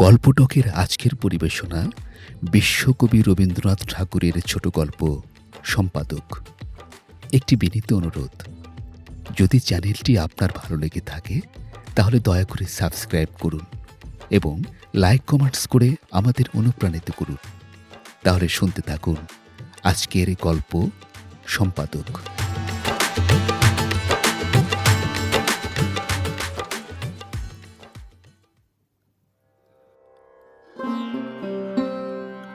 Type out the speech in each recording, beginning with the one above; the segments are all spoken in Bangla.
গল্পটকের আজকের পরিবেশনা বিশ্বকবি রবীন্দ্রনাথ ঠাকুরের ছোট গল্প সম্পাদক। একটি বিনীত অনুরোধ, যদি চ্যানেলটি আপনার ভালো লেগে থাকে, তাহলে দয়া করে সাবস্ক্রাইব করুন এবং লাইক কমেন্টস করে আমাদের অনুপ্রাণিত করুন। তাহলে শুনতে থাকুন আজকের গল্প সম্পাদক।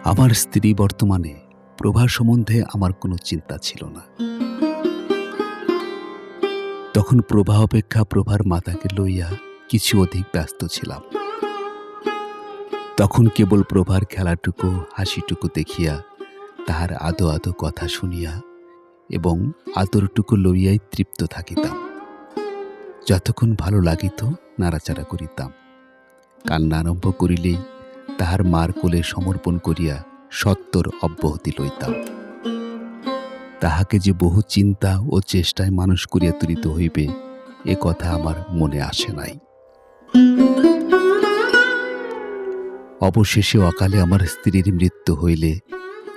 আমার স্ত্রী বর্তমানে প্রভা সম্বন্ধে আমার কোনো চিন্তা ছিল না। তখন প্রভা অপেক্ষা প্রভার মাতাকে লইয়া কিছু অধিক ব্যস্ত ছিলাম। তখন কেবল প্রভার খেলাটুকু, হাসিটুকু দেখিয়া তাহার আদো আদো কথা শুনিয়া এবং আদরটুকু লইয়াই তৃপ্ত থাকিতাম। যতক্ষণ ভালো লাগিত, নাড়াচাড়া করিতাম। কান্না আরম্ভ করিলেই তাহার মার কোলে সমর্পণ করিয়া সত্তর অব্যাহতি লইতাম। তাহাকে যে বহু চিন্তা ও চেষ্টায় মানুষ করিয়া তুলিতে হইবে, এ কথা আমার মনে আসে নাই। অবশেষে অকালে আমার স্ত্রীর মৃত্যু হইলে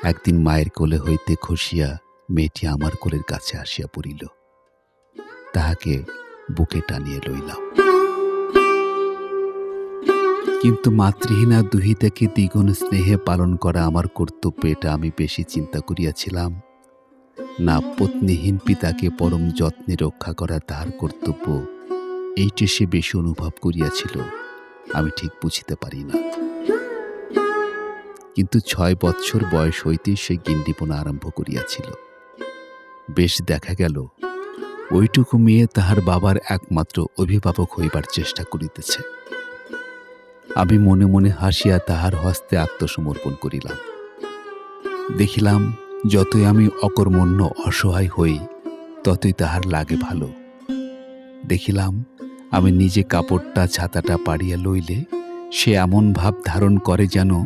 একদিন মায়ের কোলে হইতে খসিয়া মেয়েটি আমার কোলের কাছে আসিয়া পড়িল। তাহাকে বুকে টানিয়ে লইলাম। কিন্তু মাতৃহীনা দুহিতাকে দ্বিগুণ স্নেহে পালন করা আমার কর্তব্য, এটা আমি বেশি চিন্তা করিয়াছিলাম। না, পত্নীহীন পিতাকে পরম যত্নে রক্ষা করা তাহার কর্তব্য, এইটি সে বেশি অনুভব করিয়াছিল, আমি ঠিক বুঝিতে পারি না। কিন্তু ছয় বৎসর বয়স হইতেই সে গিন্ডিপনা আরম্ভ করিয়াছিল। বেশ দেখা গেল, ওইটুকু মেয়ে তাহার বাবার একমাত্র অভিভাবক হইবার চেষ্টা করিতেছে। আমি মনে মনে হাসিয়া তাহার হস্তে আত্মসমর্পণ করিলাম। দেখিলাম, যতই আমি অকর্মণ্য, অসহায় হই, ততই তাহার লাগে ভালো। দেখিলাম, আমি নিজে কাপড়টা, ছাতাটা পাড়িয়া লইলে সে এমন ভাব ধারণ করে যেন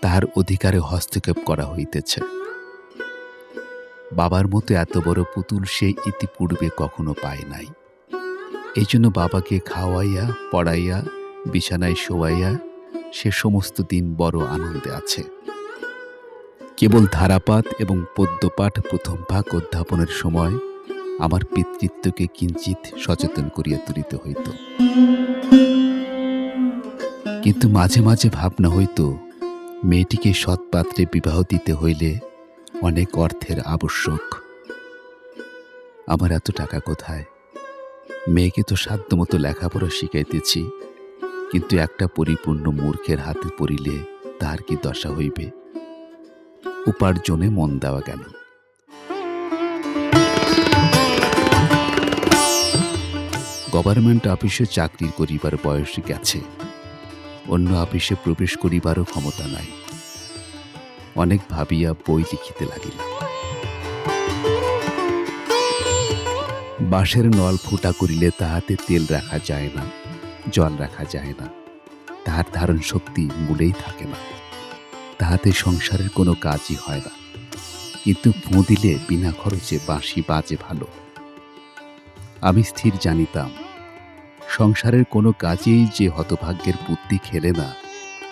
তাহার অধিকারে হস্তক্ষেপ করা হইতেছে। বাবার মতো এত বড় পুতুল সে ইতিপূর্বে কখনো পায় নাই। এই জন্য বাবাকে খাওয়াইয়া, পড়াইয়া বিছানায় শোয়াইয়া সে সমস্ত দিন বড় আনন্দে আছে। কেবল ধারাপাত এবং পদ্যপাঠ প্রথম ভাগ অধ্যাপনের সময় আমার পিতৃত্বকে কিঞ্চিত সচেতন করিয়া তুলিতে হইত। কিন্তু মাঝে মাঝে ভাবনা হইত, মেয়েটিকে সৎপাত্রে বিবাহ দিতে হইলে অনেক অর্থের আবশ্যক। আমার এত টাকা কোথায়? মেয়েকে তো সাধ্যমতো লেখাপড়া শিখাইতেছি। কিন্তু একটা পরিপূর্ণ মূর্খের হাতে পড়িলে তাহার কি দশা হইবে? উপার্জনে মন দেওয়া গেল গভর্নমেন্ট অফিসে চাকরি করিবার বয়স গেছে। অন্য অফিসে প্রবেশ করিবারও ক্ষমতা নাই। অনেক ভাবিয়া বই লিখিতে লাগিল। বাঁশের নল ফুটা করিলে তাহাতে তেল রাখা যায় না। জল রাখা যায় না। তাহার ধারণ শক্তি মূলেই থাকে না। তাহাতে সংসারের কোনো কাজই হয় না। কিন্তু ফুঁ দিলে বিনা খরচে বাঁশি বাজে ভালো। আমি স্থির জানিতাম, সংসারের কোনো কাজেই যে হতভাগ্যের বুদ্ধি খেলে না,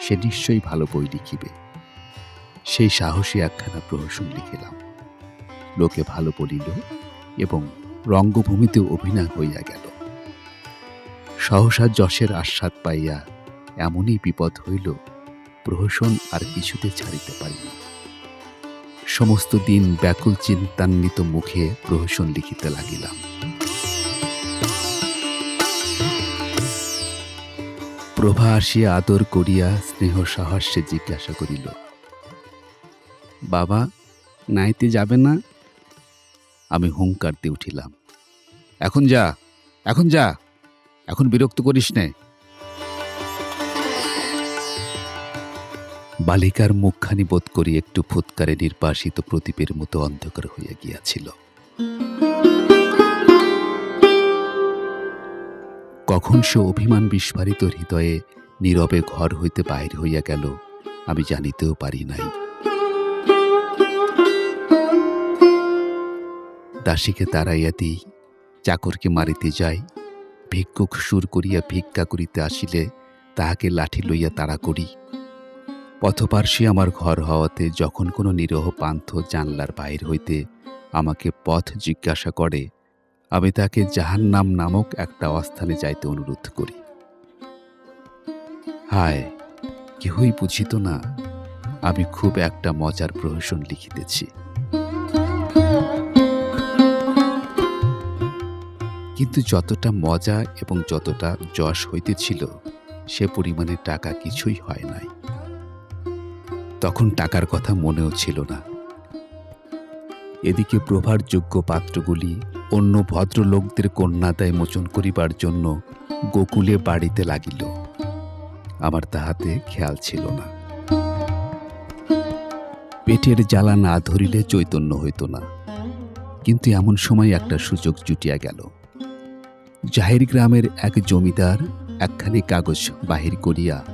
সে নিশ্চয়ই ভালো বই লিখিবে। সেই সাহসী একখানা প্রহসন লিখিলাম। লোকে ভালো বলিল এবং রঙ্গভূমিতে অভিনয় হইয়া গেল। সহসা যশের আস্বাদ পাইয়া এমনই বিপদ হইল, প্রহসন আর কিছুতে ছাড়িতে পারি না। সমস্ত দিন ব্যাকুল চিন্তান্বিত মুখে প্রহসন লিখিতে লাগিলাম প্রভা আসিয়া আদর করিয়া স্নেহ সাহস্যে জিজ্ঞাসা করিল, বাবা, নাইতে যাবে না? আমি হুঙ্কার দিয়ে উঠিলাম, এখন যা এখন যা। এখন বিরক্ত করিস নে। বালিকার মুখখানি বোধ করি একটু ফুৎকারে নির্বাসিত প্রদীপের মতো অন্ধকার হইয়া গিয়াছিল। কখন সে অভিমান বিস্ফারিত হৃদয়ে নীরবে ঘর হইতে বাহির হইয়া গেল, আমি জানিতেও পারি নাই। দাসীকে তাড়াইয়া দিই, চাকরকে মারিতে যাই ভিক্ষুক সুর করিয়া ভিক্ষা করিতে আসিলে তাহাকে লাঠি লইয়া তাড়া করি। পথপার্শ্বে আমার ঘর হওয়াতে যখন কোনো নিরহ পান্থ জানলার বাহির হইতে আমাকে পথ জিজ্ঞাসা করে, আমি তাকে জাহান্নাম নামক একটা অস্থানে যাইতে অনুরোধ করি। হায়, কেহই বুঝিত না, আমি খুব একটা মজার প্রহসন লিখিতেছি। কিন্তু যতটা মজা এবং যতটা যশ হইতেছিল, সে পরিমাণে টাকা কিছুই হয় নাই। তখন টাকার কথা মনেও ছিল না। এদিকে প্রভার যোগ্য পাত্রগুলি অন্য ভদ্রলোকদের কন্যাদায় মোচন করিবার জন্য গোকুলে বাড়িতে লাগিল। আমার তাহাতে খেয়াল ছিল না। পেটের জ্বালা না ধরিলে চৈতন্য হইত না। কিন্তু এমন সময় একটা সুযোগ জুটিয়া গেল। জাহির গ্রামের এক জমিদার একখানি কাগজ বাহির করিয়া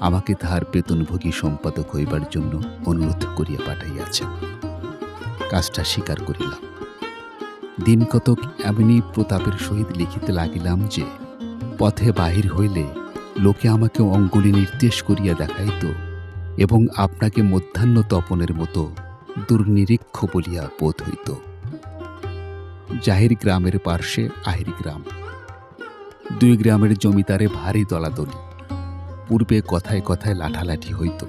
আমাকে তাহার বেতনভোগী সম্পাদক হইবার জন্য অনুরোধ করিয়া পাঠাইয়াছেন কাজটা স্বীকার করিলাম। দিন কতক এমনি প্রতাপের সহিত লিখিতে লাগিলাম যে, পথে বাহির হইলে লোকে আমাকে অঙ্গুলি নির্দেশ করিয়া দেখাইত এবং আপনাকে মধ্যাহ্ন তপনের মতো দুর্নিরীক্ষ বলিয়া বোধ হইত। জাহির গ্রামের পার্শ্বে আহির গ্রাম। দুই গ্রামের জমিদারে ভারী দলাদলি। পূর্বে কথায় কথায় লাঠালাঠি হইত।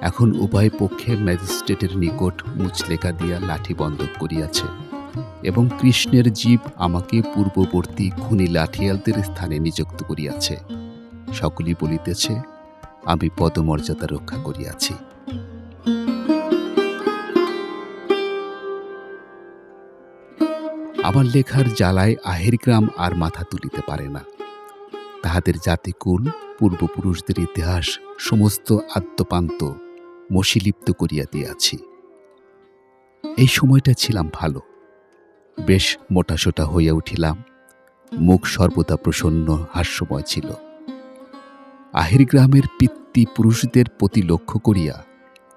এখন উভয় পক্ষে ম্যাজিস্ট্রেটের নিকট মুচলেখা দিয়া লাঠি বন্ধ করিয়াছে এবং কৃষ্ণের জীব আমাকে পূর্ববর্তী খুনি লাঠিয়ালদের স্থানে নিযুক্ত করিয়াছে। সকলেই বলিতেছে, আমি পদমর্যাদা রক্ষা করিয়াছি। আমার লেখার জ্বালায় আহির গ্রাম আর মাথা তুলিতে পারে না। তাহাদের জাতিকুল পূর্বপুরুষদের ইতিহাস, সমস্ত আদ্যপান্ত মশিলিপ্ত করিয়া দিয়াছি। এই সময়টা ছিলাম ভালো। বেশ মোটাসোটা হইয়া উঠিলাম। মুখ সর্বদা প্রসন্ন, হাস্যময় ছিল। আহির গ্রামের পিতৃ পুরুষদের প্রতি লক্ষ্য করিয়া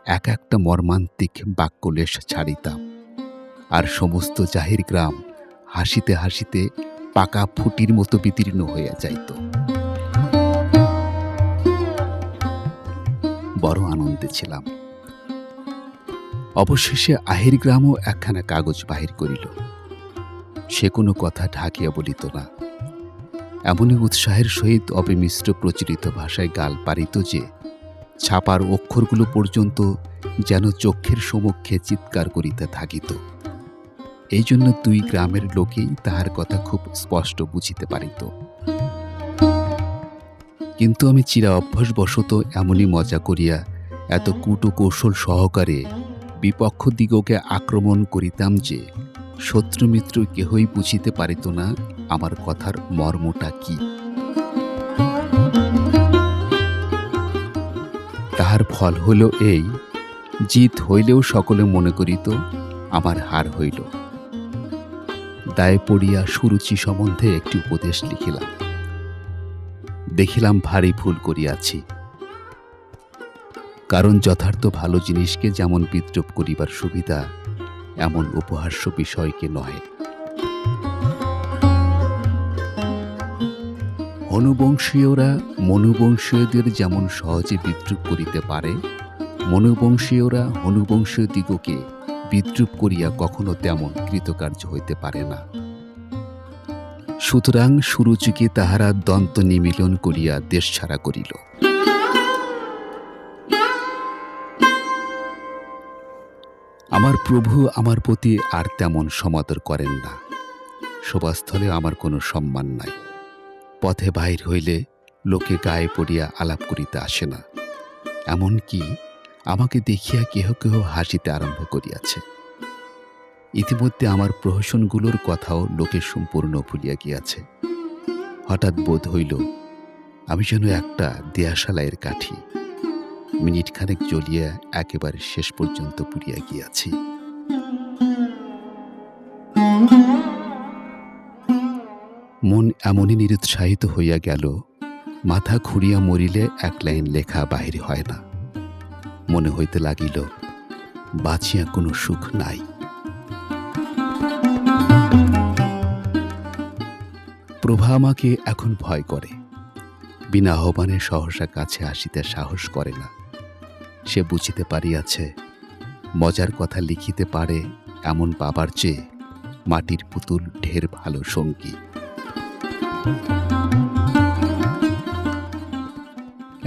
এক একটা মর্মান্তিক বাক্যলেশ ছাড়িতাম। আর সমস্ত জাহির গ্রাম হাসিতে হাসিতে পাকা ফুটির মতো বিতীর্ণ হইয়া যাইত। বড় আনন্দে ছিলাম। অবশেষে আহির গ্রামও একখানা কাগজ বাহির করিল। সে কোনো কথা ঢাকিয়া বলিত না। এমনই উৎসাহের সহিত অবিমিশ্র প্রচলিত ভাষায় গাল পারিত যে, ছাপার অক্ষরগুলো পর্যন্ত যেন চক্ষের সমক্ষে চিৎকার করিতে থাকিত। এই জন্য দুই গ্রামের লোকেই তাহার কথা খুব স্পষ্ট বুঝিতে পারিত। কিন্তু আমি চিরা অভ্যাসবশত এমনই মজা করিয়া এত কুটো কৌশল সহকারে বিপক্ষ দিগকে আক্রমণ করিতাম যে শত্রুমিত্র কেহই বুঝিতে পারিত না আমার কথার মর্মটা কি। তাহার ফল হইল এই, জিত হইলেও সকলে মনে করিত আমার হার হইল। দায়ে পড়িয়া সুরুচি সম্বন্ধে একটি উপদেশ লিখিলাম। দেখিলাম ভারী ভুল করিয়াছি। কারণ যথার্থ ভালো জিনিসকে যেমন বিদ্রোপ করিবার সুবিধা, এমন উপহাস্য বিষয়কে নহে। হনুবংশীয়রা মনুবংশীয়দের যেমন সহজে বিদ্রুপ করিতে পারে, মনুবংশীয়রা হনুবংশীয় দিগকে বিদ্রুপ করিয়া কখনো তেমন কৃতকার্য হইতে পারে না। সুতরাং সুরুচিকে তাহারা দন্ত নিমিলন করিয়া দেশ ছাড়া করিল। আমার প্রভু আমার প্রতি আর তেমন সমাদর করেন না। সভাস্থলে আমার কোনো সম্মান নাই। পথে বাহির হইলে লোকে গায়ে পড়িয়া আলাপ করিতে আসে না। এমন কি আমাকে দেখিয়া কেহ কেহ হাসিতে আরম্ভ করিয়াছে। ইতিমধ্যে আমার প্রহসনগুলোর কথাও লোকে সম্পূর্ণ ভুলিয়া গিয়াছে। হঠাৎ বোধ হইল, আমি যেন একটা দেয়াশালাইয়ের কাঠি। মিনিটখানেক জ্বলিয়া একেবারে শেষ পর্যন্ত পুড়িয়া গিয়াছি। মন এমনই নিরুৎসাহিত হইয়া গেল, মাথা ঘুরিয়া মরিলে এক লাইন লেখা বাহির হয় না। মনে হইতে লাগিল, বাঁচিয়া কোনো সুখ নাই। প্রভা আমাকে এখন ভয় করে, বিনা আহ্বানে সহসা কাছে আসিতে সাহস করে না। সে বুঝিতে পারিয়াছে, মজার কথা লিখিতে পারে এমন বাবার চেয়ে মাটির পুতুল ঢের ভালো সঙ্গী।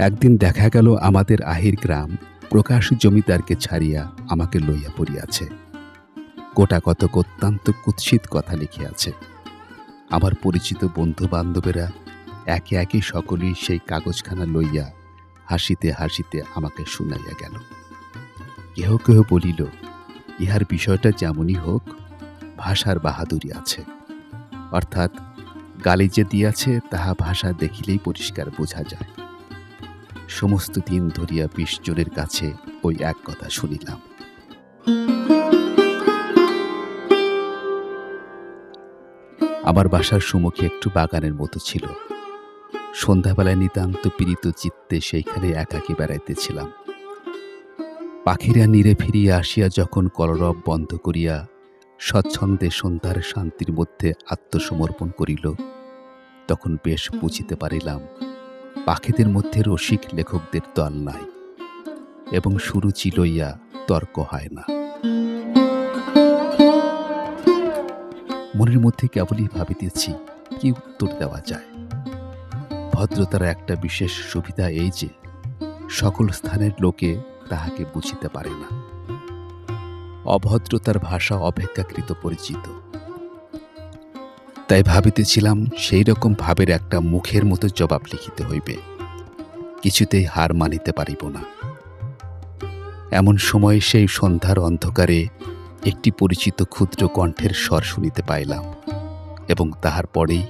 একদিন দেখা গেল আমাদের আহির গ্রাম প্রকাশ জমিদারকে ছাড়িয়া আমাকে লইয়া পড়িয়াছে। গোটা কতক অত্যন্ত কুৎসিত কথা লিখিয়াছে। আমার পরিচিত বন্ধু বান্ধবেরা একে একে সকলেই সেই কাগজখানা লইয়া হাসিতে হাসিতে আমাকে শুনাইয়া গেল। কেহ কেহ বলিল, ইহার বিষয়টা যেমনই হোক, ভাষার বাহাদুরি আছে। অর্থাৎ গালি যে দিয়াছে, তাহা ভাষা দেখিলেই পরিষ্কার বোঝা যায়। সমস্ত দিন ধরিয়া বিশ জনের কাছে ওই এক কথা শুনিলাম। আমার বাসার সম্মুখে একটু বাগানের মতো ছিল। সন্ধ্যাবেলায় নিতান্ত পীড়িত চিত্তে সেইখানে একাকী বেড়াইতেছিলাম। পাখিরা নীরে ফিরিয়া আসিয়া যখন কলরব বন্ধ করিয়া স্বচ্ছন্দে সন্ধ্যার শান্তির মধ্যে আত্মসমর্পণ করিল, তখন বেশ বুঝিতে পারিলাম পাখিদের মধ্যে রসিক লেখকদের দল নাই, এবং সুরুচি লইয়া তর্ক হয় না। মনের মধ্যে কেবলই ভাবিতেছি, কি উত্তর দেওয়া যায়? ভদ্রতার একটা বিশেষ সুবিধা এই যে, সকল স্থানের লোকে তাহাকে বুঝিতে পারে না। অভদ্রতার ভাষা অপেক্ষাকৃত পরিচিত। তাই ভাবিতেছিলাম সেই রকম ভাবের একটা মুখের মতো জবাব লিখিতে হইবে। কিছুতেই হার মানিতে পারিব না। এমন সময় সেই সন্ধ্যার অন্ধকারে একটি পরিচিত ক্ষুদ্র কণ্ঠের স্বর শুনিতে পাইলাম এবং তাহার পরেই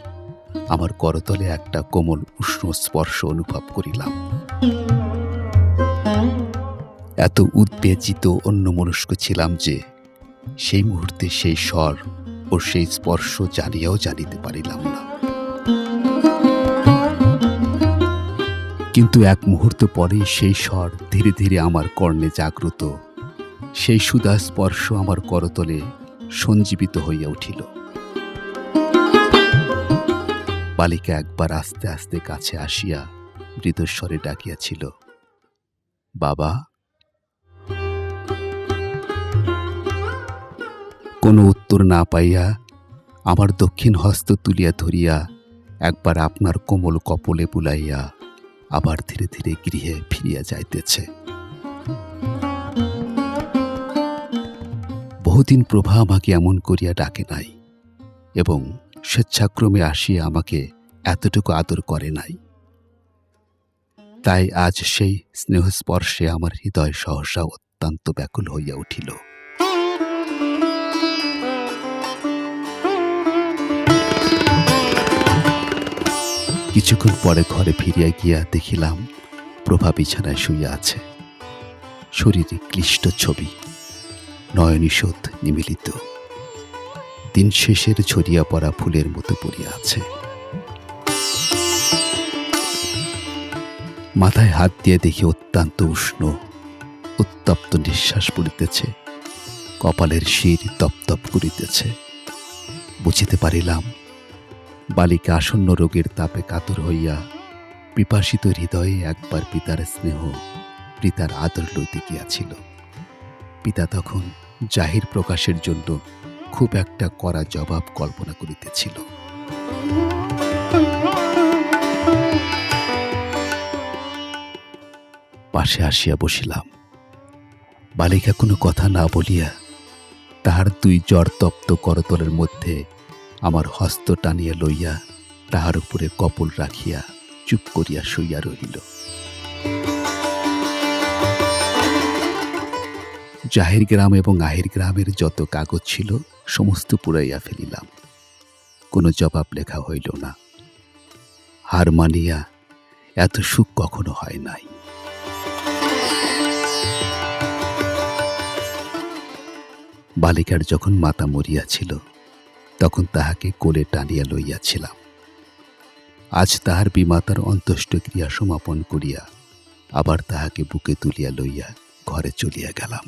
আমার করতলে একটা কোমল উষ্ণ স্পর্শ অনুভব করিলাম। এত উদ্বেজিত অন্যমনস্ক ছিলাম যে সেই মুহূর্তে সেই স্বর ও সেই স্পর্শ জানিয়াও জানিতে পারিলাম না। কিন্তু এক মুহূর্ত পরেই সেই স্বর ধীরে ধীরে আমার কর্ণে জাগ্রত। সেই সুদা স্পর্শ আমার করতলে সঞ্জীবিত হইয়া উঠিল। বালিকা একবার আস্তে আস্তে কাছে আসিয়া মৃদস্বরে ডাকিয়াছিল, বাবা কোনো উত্তর না পাইয়া আমার দক্ষিণ হস্ত তুলিয়া ধরিয়া একবার আপনার কোমল কপলে বুলাইয়া আবার ধীরে ধীরে গৃহে ফিরিয়া যাইতেছে। বহুদিন প্রভা আমাকে এমন করিয়া ডাকে নাই এবং স্বেচ্ছাক্রমে আসিয়া আমাকে এতটুকু আদর করে নাই। তাই আজ সেই স্নেহস্পর্শে আমার হৃদয় সহসা অত্যন্ত ব্যাকুল হইয়া উঠিল। কিছুক্ষণ পরে ঘরে ফিরিয়া গিয়া দেখিলাম প্রভা বিছানায় শুইয়া আছে। শরীরে ক্লিষ্ট ছবি নয়নিশোধ নিমিলিত। দিন শেষের ছড়িয়া পড়া ফুলের মতো পড়িয়া আছে। মাথায় হাত দিয়ে দেখি অত্যন্ত উষ্ণ, উত্তপ্ত নিঃশ্বাস পড়িতেছে। কপালের শির তপতপ করিতেছে। বুঝিতে পারিলাম বালিকা আসন্ন রোগের তাপে কাতর হইয়া পিপাসিত হৃদয়ে একবার পিতার স্নেহ, পিতার আদর লইতে গিয়াছিল। পিতা তখন জাহির প্রকাশের জন্য খুব একটা কড়া জবাব কল্পনা করিতেছিল। পাশে আসিয়া বসিলাম। বালিকা কোনো কথা না বলিয়া তাহার দুই জ্বর তপ্ত করতলের মধ্যে আমার হস্ত টানিয়া লইয়া তাহার উপরে কপল রাখিয়া চুপ করিয়া শুইয়া রহিল। জাহির গ্রাম এবং আহির গ্রামের যত কাগজ ছিল, সমস্ত পুরাইয়া ফেলিলাম। কোনো জবাব লেখা হইল না। হার মানিয়া এত সুখ কখনো হয় নাই। বালিকার যখন মাতা মরিয়াছিল তখন তাহাকে কোলে টানিয়া লইয়াছিলাম। আজ তাহার বিমাতার অন্ত্যেষ্টক্রিয়া সমাপন করিয়া আবার তাহাকে বুকে তুলিয়া লইয়া ঘরে চলিয়া গেলাম।